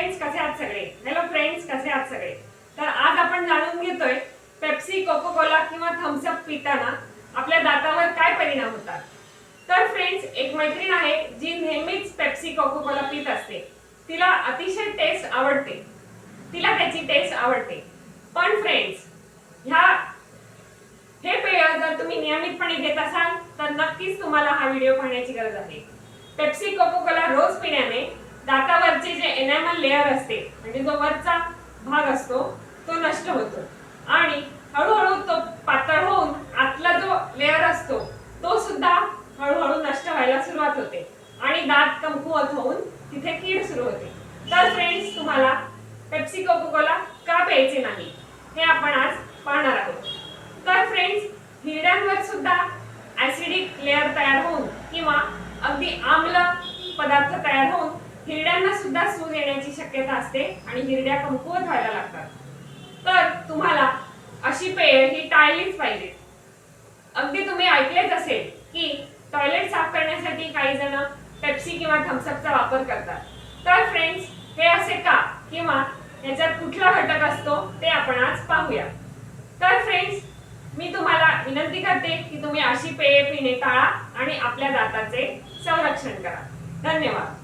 Friends कसे आहात सगळे? हॅलो फ्रेंड्स कसे आहात सगळे? तर आज आपण जाणून घेतोय पेप्सी कोको कोला किंवा थम्सअप पिताना आपल्या दातावर काय परिणाम होतात? तर फ्रेंड्स एक मैत्रीण आहे जी नेहमीच पेप्सी कोको कोला पित असते. तिला अतिशय टेस्ट आवडते. तिला त्याची टेस्ट आवडते. पण फ्रेंड्स ह्या हे पेय जर तुम्ही नियमितपणे घेत असाल तर नक्कीच तुम्हाला हा व्हिडिओ पाहण्याची गरज आहे. पेप्सी कोको कोला रोज पिण्याने दातावरचे जे एनॅमल लेअर असते म्हणजे जो वरचा भाग असतो तो नष्ट होतो. आणि हळूहळू तो पातळ होऊन आतला जो लेअर असतो तो सुद्धा हळूहळू नष्ट व्हायला सुरुवात होते. आणि दात कमकुवत होऊन तिथे कीड सुरू होते. तर फ्रेंड्स तुम्हाला पेप्सी कोकोकोला का प्यायचे नाही? हे आपण आज पाहणार आहोत. तर फ्रेंड्स हिरड्यांवर सुद्धा ऍसिडिक लेअर तयार होऊन किंवा अगदी आम्ल पदार्थ तयार होऊन सुद्धा सूज येण्याची शक्यता असते आणि हिरड्या कमकुवत व्हायला लागतात. तर तुम्हाला अशी पेय ही टाळलीच पाहिजे. अगदी तुम्ही ऐकलेच असेल की टॉयलेट साफ करण्यासाठी काही जण पेप्सी किंवा थम्सअपचा वापर करतात. तर फ्रेंड्स हे असे का किंवा याच्यात कुठला घटक असतो ते आपण आज पाहूया. तर फ्रेंड्स मी तुम्हाला विनंती करते की तुम्ही अशी पेये पिणे टाळा आणि आपल्या दाताचे संरक्षण करा. धन्यवाद.